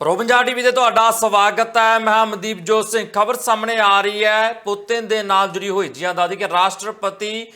Pro Punjab TV ਤੇ ਤੁਹਾਡਾ ਸਵਾਗਤ ਹੈ। ਮੈਂ ਹਾਂ ਮਨਦੀਪ ਜੋਤ ਸਿੰਘ। ਖਬਰ ਸਾਹਮਣੇ ਆ ਰਹੀ ਹੈ ਪੁਤਿਨ ਦੇ ਨਾਲ ਜੁੜੀ ਹੋਈ ਜੀਆਂ ਦਾਦੀ ਕਿ ਰਾਸ਼ਟਰਪਤੀ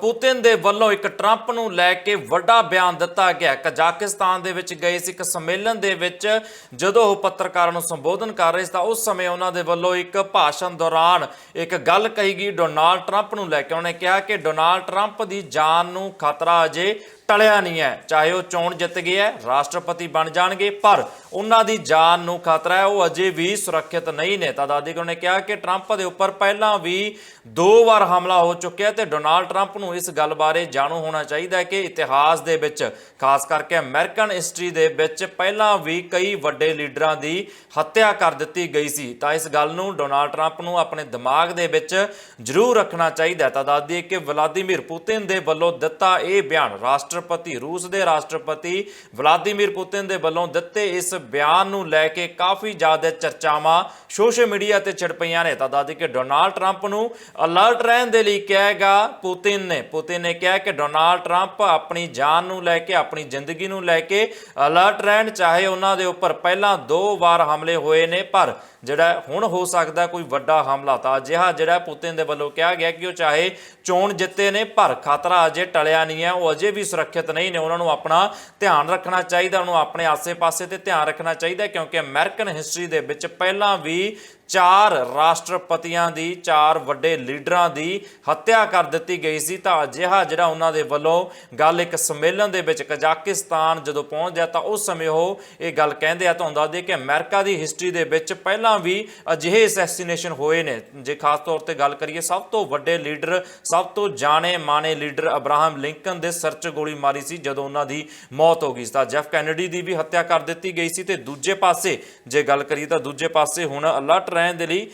ਪੁਤਿਨ ਦੇ ਵੱਲੋਂ ਇੱਕ ਟਰੰਪ ਨੂੰ ਲੈ ਕੇ ਵੱਡਾ ਬਿਆਨ ਦਿੱਤਾ ਗਿਆ। ਕਜ਼ਾਕਿਸਤਾਨ ਦੇ ਵਿੱਚ ਗਏ ਸੀ। ਇੱਕ ਸੰਮੇਲਨ ਦੇ ਵਿੱਚ ਜਦੋਂ ਉਹ ਪੱਤਰਕਾਰਾਂ ਨੂੰ ਸੰਬੋਧਨ ਕਰ ਰਹੇ ਸੀ ਤਾਂ ਉਸ ਸਮੇਂ ਉਹਨਾਂ ਦੇ ਵੱਲੋਂ ਇੱਕ ਭਾਸ਼ਣ ਦੌਰਾਨ ਇੱਕ ਗੱਲ ਕਹੀ ਗਈ, ਡੋਨਾਲਡ ਟਰੰਪ ਨੂੰ ਲੈ ਕੇ। ਉਹਨੇ ਕਿਹਾ ਕਿ ਡੋਨਾਲਡ ਟਰੰਪ ਦੀ ਜਾਨ ਨੂੰ ਖਤਰਾ ਅਜੇ ਟਲਿਆ ਨਹੀਂ ਹੈ। ਚਾਹੇ ਉਹ ਚੋਣ ਜਿੱਤ ਗਏ ਹੈ, ਰਾਸ਼ਟਰਪਤੀ ਬਣ ਜਾਣਗੇ, ਪਰ ਉਹਨਾਂ ਦੀ ਜਾਨ ਨੂੰ ਖਤਰਾ ਹੈ। ਉਹ ਅਜੇ ਵੀ ਸੁਰੱਖਿਅਤ ਨਹੀਂ ਨੇ। ਤਾਂ ਦਾਦੀ ਨੇ ਕਿਹਾ ਕਿ ਟਰੰਪ ਦੇ ਉੱਪਰ ਪਹਿਲਾਂ ਵੀ ਦੋ ਵਾਰ ਹਮਲਾ ਹੋ ਚੁੱਕਿਆ ਤੇ ਡੋਨਾਲਡ ਟਰੰਪ ਨੂੰ ਇਸ ਗੱਲ ਬਾਰੇ ਜਾਣੂ ਹੋਣਾ ਚਾਹੀਦਾ ਹੈ ਕਿ ਇਤਿਹਾਸ ਦੇ ਵਿੱਚ, ਖਾਸ ਕਰਕੇ ਅਮਰੀਕਨ ਹਿਸਟਰੀ ਦੇ ਵਿੱਚ ਪਹਿਲਾਂ ਵੀ ਕਈ ਵੱਡੇ ਲੀਡਰਾਂ ਦੀ ਹੱਤਿਆ ਕਰ ਦਿੱਤੀ ਗਈ ਸੀ। ਤਾਂ ਇਸ ਗੱਲ ਨੂੰ ਡੋਨਾਲਡ ਟਰੰਪ ਨੂੰ ਆਪਣੇ ਦਿਮਾਗ ਦੇ ਵਿੱਚ ਜ਼ਰੂਰ ਰੱਖਣਾ ਚਾਹੀਦਾ ਤਾਂ ਦੱਸਦੀ ਕਿ ਵਲਾਦੀਮੀਰ ਪੁਤਿਨ ਦੇ ਵੱਲੋਂ ਦਿੱਤਾ ਇਹ ਬਿਆਨ ਰਾਸ਼ਟਰ ਰਾਸ਼ਟਰਪਤੀ, ਰੂਸ ਦੇ ਰਾਸ਼ਟਰਪਤੀ ਵਲਾਦੀਮੀਰ ਪੁਤਿਨ ਦੇ ਵੱਲੋਂ ਦਿੱਤੇ ਇਸ ਬਿਆਨ ਨੂੰ ਲੈ ਕੇ ਕਾਫੀ ਜ਼ਿਆਦਾ ਚਰਚਾਵਾਂ ਸੋਸ਼ਲ ਮੀਡੀਆ ਤੇ ਛਿੜ ਪਈਆਂ ਨੇ। ਤਾਂ ਦੱਸਦੀ ਕਿ ਡੋਨਾਲਡ ਟਰੰਪ ਨੂੰ ਅਲਰਟ ਰਹਿਣ ਦੇ ਲਈ ਕਹੇਗਾ ਪੁਤਿਨ ਨੇ। ਪੁਤਿਨ ਨੇ ਕਿਹਾ ਕਿ ਡੋਨਾਲਡ ਟਰੰਪ ਆਪਣੀ ਜਾਨ ਨੂੰ ਲੈ ਕੇ, ਆਪਣੀ ਜ਼ਿੰਦਗੀ ਨੂੰ ਲੈ ਕੇ ਅਲਰਟ ਰਹਿਣ, ਚਾਹੇ ਉਹਨਾਂ ਦੇ ਉੱਪਰ ਪਹਿਲਾਂ ਦੋ ਵਾਰ ਹਮਲੇ ਹੋਏ ਨੇ, ਪਰ ਜਿਹੜਾ ਹੁਣ ਹੋ ਸਕਦਾ ਕੋਈ ਵੱਡਾ ਹਮਲਾ ਤਾਂ ਅਜਿਹਾ ਜਿਹੜਾ ਪੁਤਿਨ ਦੇ ਵੱਲੋਂ ਕਿਹਾ ਗਿਆ ਕਿ ਉਹ ਚਾਹੇ ਚੋਣ ਜਿੱਤੇ ਨੇ, ਪਰ ਖਤਰਾ ਅਜੇ ਟਲਿਆ ਨਹੀਂ ਹੈ। ਉਹ ਅਜੇ ਵੀ ਸੁਰੱਖਿਅਤ ਨਹੀਂ ਨੇ। ਉਹਨਾਂ ਨੂੰ ਆਪਣਾ ਧਿਆਨ ਰੱਖਣਾ ਚਾਹੀਦਾ, ਉਹਨੂੰ ਆਪਣੇ ਆਸੇ-ਪਾਸੇ ਤੇ ਧਿਆਨ ਰੱਖਣਾ ਚਾਹੀਦਾ ਕਿਉਂਕਿ ਅਮਰੀਕਨ ਹਿਸਟਰੀ ਦੇ ਵਿੱਚ ਪਹਿਲਾਂ ਵੀ ਚਾਰ ਰਾਸ਼ਟਰਪਤੀਆਂ ਦੀ, ਚਾਰ ਵੱਡੇ ਲੀਡਰਾਂ ਦੀ ਹੱਤਿਆ ਕਰ ਦਿੱਤੀ ਗਈ ਸੀ। ਤਾਂ ਅਜਿਹਾ ਜਿਹੜਾ ਉਹਨਾਂ ਦੇ ਵੱਲੋਂ ਗੱਲ ਇੱਕ ਸੰਮੇਲਨ ਦੇ ਵਿੱਚ ਕਜ਼ਾਕਿਸਤਾਨ ਜਦੋਂ ਪਹੁੰਚਿਆ ਤਾਂ ਉਸ ਸਮੇਂ ਉਹ ਇਹ ਗੱਲ ਕਹਿੰਦੇ ਆ, ਤੁਹਾਨੂੰ ਦੱਸ ਦਈਏ ਕਿ ਅਮਰੀਕਾ ਦੀ ਹਿਸਟਰੀ ਦੇ ਵਿੱਚ ਪਹਿਲਾਂ ਵੀ ਅਜਿਹੇ ਅਸੈਸੀਨੇਸ਼ਨ ਹੋਏ ਨੇ। ਜੇ ਖਾਸ ਤੌਰ ਤੇ ਗੱਲ ਕਰੀਏ, ਸਭ ਤੋਂ ਵੱਡੇ ਲੀਡਰ, ਸਭ ਤੋਂ ਜਾਣੇ ਮਾਣੇ ਲੀਡਰ ਅਬਰਾਹਮ ਲਿੰਕਨ ਦੇ ਸਿਰ 'ਚ ਗੋਲੀ ਮਾਰੀ ਸੀ, ਜਦੋਂ ਉਹਨਾਂ ਦੀ ਮੌਤ ਹੋ ਗਈ ਸੀ। ਤਾਂ ਜੈਫ ਕੈਨੇਡੀ ਦੀ ਵੀ ਹੱਤਿਆ ਕਰ ਦਿੱਤੀ ਗਈ ਸੀ ਤੇ ਦੂਜੇ ਪਾਸੇ, ਜੇ ਗੱਲ ਕਰੀਏ ਤਾਂ ਦੂਜੇ ਪਾਸੇ ਹੁਣ ਅਲਰਟ ਰਹਿਣ ਦੇ ਲਈ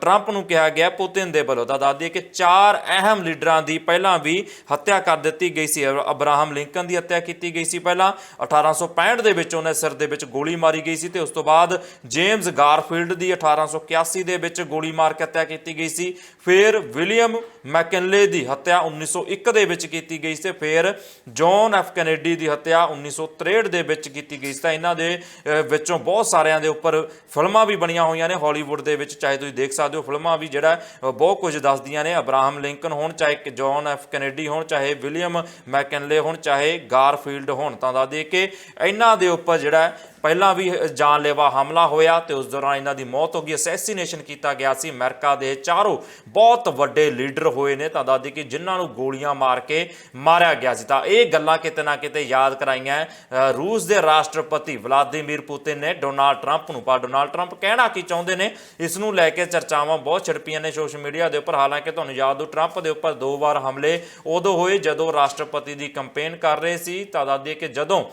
ਟਰੰਪ ਨੂੰ ਕਿਹਾ ਗਿਆ ਪੁਤਿਨ ਦੇ ਵੱਲੋਂ। ਤਾਂ ਦੱਸ ਦਈਏ ਕਿ ਚਾਰ ਅਹਿਮ ਲੀਡਰਾਂ ਦੀ ਪਹਿਲਾਂ ਵੀ ਹੱਤਿਆ ਕਰ ਦਿੱਤੀ ਗਈ ਸੀ। ਅਬ- ਅਬਰਾਹਮ ਲਿੰਕਨ ਦੀ ਹੱਤਿਆ ਕੀਤੀ ਗਈ ਸੀ ਪਹਿਲਾਂ। 1865 ਦੇ ਵਿੱਚ ਉਹਨੇ ਸਿਰ ਦੇ ਵਿੱਚ ਗੋਲੀ ਮਾਰੀ ਗਈ ਸੀ ਤੇ ਉਸ ਤੋਂ ਬਾਅਦ ਜੇਮਸ ਗਾਰਫੀਲਡ ਦੀ 1881 ਦੇ ਵਿੱਚ ਗੋਲੀ ਮਾਰ ਕੇ ਹੱਤਿਆ ਕੀਤੀ ਗਈ ਸੀ। ਫਿਰ ਵਿਲੀਅਮ ਮੈਕਨਲੇ ਦੀ ਹੱਤਿਆ 1901 ਦੇ ਵਿੱਚ ਕੀਤੀ ਗਈ ਸੀ। ਤੇ ਫਿਰ ਜੌਨ ਐਫ ਕੈਨੇਡੀ ਦੀ ਹੱਤਿਆ 1963 ਦੇ ਵਿੱਚ ਕੀਤੀ ਗਈ ਸੀ। ਤਾਂ ਇਹਨਾਂ ਦੇ ਵਿੱਚੋਂ ਬਹੁਤ ਸਾਰਿਆਂ ਦੇ ਉੱਪਰ ਫਿਲਮਾਂ ਵੀ ਬਣੀਆਂ ਹੋਈਆਂ ਨੇ, ਹਾਲੀਵੁੱਡ ਦੇ ਵਿੱਚ ਚਾਹੇ ਤੁਸੀਂ ਦੇਖ ਸਕਦੇ ਹੋ ਫਿਲਮਾਂ ਵੀ ਜਿਹੜਾ ਬਹੁਤ ਕੁਝ ਦੱਸਦੀਆਂ ਨੇ। ਅਬਰਾਹਮ ਲਿੰਕਨ ਹੋਣ, ਚਾਹੇ ਕਿ ਜੌਨ ਐਫ ਕੈਨੇਡੀ ਹੋਣ, ਚਾਹੇ ਵਿਲੀਅਮ ਮੈਕਨਲੇ ਹੋਣ, ਚਾਹੇ ਗਾਰਫੀਲਡ ਹੋਣ, ਤਾਂ ਦੱਸ ਦੇ ਕਿ ਇਹਨਾਂ ਦੇ ਉੱਪਰ ਜਿਹੜਾ ਪਹਿਲਾਂ ਵੀ ਜਾਨਲੇਵਾ ਹਮਲਾ ਹੋਇਆ ਤੇ ਉਸ ਦੌਰਾਨ ਇਹਨਾਂ ਦੀ ਮੌਤ ਹੋ ਗਈ। ਅਸੈਸੀਨੇਸ਼ਨ ਕੀਤਾ ਗਿਆ ਸੀ। ਅਮਰੀਕਾ ਦੇ ਚਾਰੋਂ ਬਹੁਤ ਵੱਡੇ ਲੀਡਰ ਹੋਏ ਨੇ। ਤਾਂ ਦਾਦੀ ਕਿ ਜਿਨ੍ਹਾਂ ਨੂੰ ਗੋਲੀਆਂ ਮਾਰ ਕੇ ਮਾਰਿਆ ਗਿਆ ਸੀ। ਤਾਂ ਇਹ ਗੱਲਾਂ ਕਿਤੇ ਨਾ ਕਿਤੇ ਯਾਦ ਕਰਾਈਆਂ। ਰੂਸ ਦੇ ਰਾਸ਼ਟਰਪਤੀ ਵਲਾਦੀਮੀਰ ਪੁਤਿਨ ਨੇ ਡੋਨਾਲਡ ਟਰੰਪ ਨੂੰ, ਪਰ ਡੋਨਾਲਡ ਟਰੰਪ ਕਹਿਣਾ ਕੀ ਚਾਹੁੰਦੇ ਨੇ, ਇਸ ਨੂੰ ਲੈ ਕੇ ਚਰਚਾਵਾਂ ਬਹੁਤ ਛਿੜਪੀਆਂ ਨੇ ਸੋਸ਼ਲ ਮੀਡੀਆ ਦੇ ਉੱਪਰ। ਹਾਲਾਂਕਿ ਤੁਹਾਨੂੰ ਯਾਦ ਹੋ ਟਰੰਪ ਦੇ ਉੱਪਰ ਦੋ ਵਾਰ ਹਮਲੇ ਉਦੋਂ ਹੋਏ ਜਦੋਂ ਰਾਸ਼ਟਰਪਤੀ ਦੀ ਕੈਂਪੇਨ ਕਰ ਰਹੇ ਸੀ। ਤਾਂ ਦਾਦੀ ਕਿ ਜਦੋਂ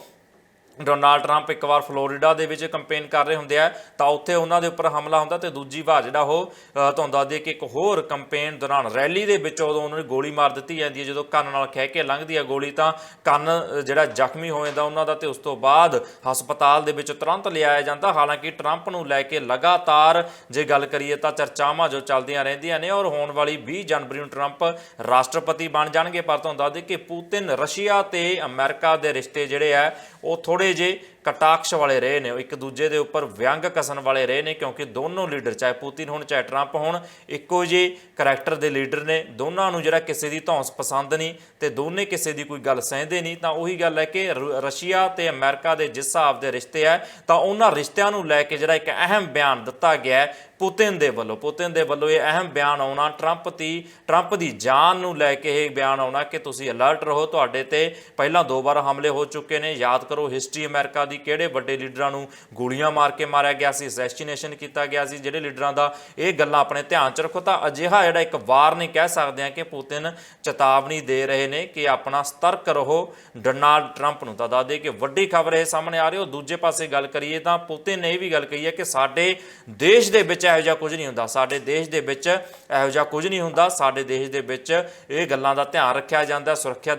ਡੋਨਾਲਡ ਟਰੰਪ ਇੱਕ ਵਾਰ ਫਲੋਰੀਡਾ ਦੇ ਵਿੱਚ ਕੈਂਪੇਨ ਕਰ ਰਹੇ ਹੁੰਦੇ ਆ, ਤਾਂ ਉੱਥੇ ਉਹਨਾਂ ਦੇ ਉੱਪਰ ਹਮਲਾ ਹੁੰਦਾ ਤੇ ਦੂਜੀ ਵਾਰ ਜਿਹੜਾ ਉਹ ਤੁਹਾਨੂੰ ਦੱਸ ਦਈਏ ਕਿ ਇੱਕ ਹੋਰ ਕੈਂਪੇਨ ਦੌਰਾਨ ਰੈਲੀ ਦੇ ਵਿੱਚ ਉਦੋਂ ਉਹਨਾਂ ਨੂੰ ਗੋਲੀ ਮਾਰ ਦਿੱਤੀ ਜਾਂਦੀ ਹੈ, ਜਦੋਂ ਕੰਨ ਨਾਲ ਖਹਿ ਕੇ ਲੰਘਦੀ ਹੈ ਗੋਲੀ, ਤਾਂ ਕੰਨ ਜਿਹੜਾ ਜ਼ਖਮੀ ਹੋ ਜਾਂਦਾ ਉਹਨਾਂ ਦਾ ਤੇ ਉਸ ਤੋਂ ਬਾਅਦ ਹਸਪਤਾਲ ਦੇ ਵਿੱਚ ਤੁਰੰਤ ਲਿਆਇਆ ਜਾਂਦਾ। ਹਾਲਾਂਕਿ ਟਰੰਪ ਨੂੰ ਲੈ ਕੇ ਲਗਾਤਾਰ ਜੇ ਗੱਲ ਕਰੀਏ ਤਾਂ ਚਰਚਾਵਾਂ ਜੋ ਚੱਲਦੀਆਂ ਰਹਿੰਦੀਆਂ ਨੇ ਔਰ ਹੋਣ ਵਾਲੀ 20 ਜਨਵਰੀ ਨੂੰ ਟਰੰਪ ਰਾਸ਼ਟਰਪਤੀ ਬਣ ਜਾਣਗੇ, ਪਰ ਤੁਹਾਨੂੰ ਦੱਸ ਦਈਏ ਕਿ ਪੂਤਿਨ ਰਸ਼ੀਆ ਤੇ ਅਮਰੀਕਾ ਦੇ ਰਿਸ਼ਤੇ ਜਿਹੜੇ ਆ, ਉਹ ਥੋੜੇ ਜੇ ਕਟਾਕਸ਼ ਵਾਲੇ ਰਹੇ ਨੇ ਇੱਕ ਦੂਜੇ ਦੇ ਉੱਪਰ ਵਿਅੰਗ ਕਸਣ ਵਾਲੇ ਰਹੇ ਨੇ, ਕਿਉਂਕਿ ਦੋਨੋਂ ਲੀਡਰ, ਚਾਹੇ ਪੁਤਿਨ ਹੋਣ ਚਾਹੇ ਟਰੰਪ ਹੋਣ, ਇੱਕੋ ਜਿਹੇ ਕਰੈਕਟਰ ਦੇ ਲੀਡਰ ਨੇ। ਦੋਨਾਂ ਨੂੰ ਜਿਹੜਾ ਕਿਸੇ ਦੀ ਧੌਂਸ ਪਸੰਦ ਨਹੀਂ ਤੇ ਦੋਨੇ ਕਿਸੇ ਦੀ ਕੋਈ ਗੱਲ ਸਹਿੰਦੇ ਨਹੀਂ, ਤਾਂ ਉਹੀ ਗੱਲ ਹੈ ਕਿ ਰ- ਰਸ਼ੀਆ ਤੇ ਅਮਰੀਕਾ ਦੇ ਜਿਸ ਹਿਸਾਬ ਦੇ ਰਿਸ਼ਤੇ ਹੈ ਤਾਂ ਉਹਨਾਂ ਰਿਸ਼ਤਿਆਂ ਨੂੰ ਲੈ ਕੇ ਜਿਹੜਾ ਇੱਕ ਅਹਿਮ ਬਿਆਨ ਦਿੱਤਾ ਗਿਆ ਹੈ ਪੁਤਿਨ ਦੇ ਵੱਲੋਂ। ਪੁਤਿਨ ਦੇ ਵੱਲੋਂ ਇਹ ਅਹਿਮ ਬਿਆਨ ਆਉਣਾ, ਟਰੰਪ ਦੀ ਟਰੰਪ ਦੀ ਜਾਨ ਨੂੰ ਲੈ ਕੇ ਇਹ ਬਿਆਨ ਆਉਣਾ ਕਿ ਤੁਸੀਂ ਅਲਰਟ ਰਹੋ, ਤੁਹਾਡੇ ਤੇ ਪਹਿਲਾਂ ਦੋ ਵਾਰ ਹਮਲੇ ਹੋ ਚੁੱਕੇ ਨੇ, ਯਾਦ ਕਰੋ ਹਿਸਟਰੀ ਅਮਰੀਕਾ ਦੀ ਕਿਹੜੇ ਵੱਡੇ ਲੀਡਰਾਂ ਨੂੰ ਗੋਲੀਆਂ ਮਾਰ ਕੇ ਮਾਰਿਆ ਗਿਆ ਸੀ ਅਸੈਸੀਨੇਸ਼ਨ ਕੀਤਾ ਗਿਆ ਸੀ, ਜਿਹੜੇ ਲੀਡਰਾਂ ਦਾ ਇਹ ਗੱਲਾਂ ਆਪਣੇ ਧਿਆਨ 'ਚ ਰੱਖੋ ਤਾਂ ਅਜਿਹਾ ਜਿਹੜਾ ਇੱਕ ਵਾਰ ਨਹੀਂ ਕਹਿ ਸਕਦੇ ਆ ਕਿ ਪੁਤਿਨ ਚੇਤਾਵਨੀ ਦੇ ਰਹੇ ਨੇ ਕਿ ਆਪਣਾ ਸਤਰਕ ਰਹੋ। ਡੋਨਾਲਡ ਟਰੰਪ ਨੂੰ ਤਾਂ ਦੱਸ ਦੇ ਕਿ ਵੱਡੀ ਖਬਰ ਇਹ ਸਾਹਮਣੇ ਆ ਰਹੀ ਉਹ ਦੂਜੇ ਪਾਸੇ ਗੱਲ ਕਰੀਏ ਤਾਂ ਪੁਤਿਨ ਨੇ ਇਹ ਵੀ ਗੱਲ ਕਹੀ ਹੈ ਕਿ ਸਾਡੇ ਦੇਸ਼ ਦੇ ਵਿੱਚ ਇਹੋ ਜਿਹਾ ਕੁਝ ਨਹੀਂ ਹੁੰਦਾ, ਸਾਡੇ ਦੇਸ਼ ਦੇ ਵਿੱਚ ਇਹੋ ਜਿਹਾ ਕੁਝ ਨਹੀਂ ਹੁੰਦਾ, ਸਾਡੇ ਦੇਸ਼ ਦੇ ਵਿੱਚ ਇਹ ਗੱਲਾਂ ਦਾ ਧਿਆਨ ਰੱਖਿਆ ਜਾਂਦਾ, ਸੁਰੱਖਿਆ ਦਾ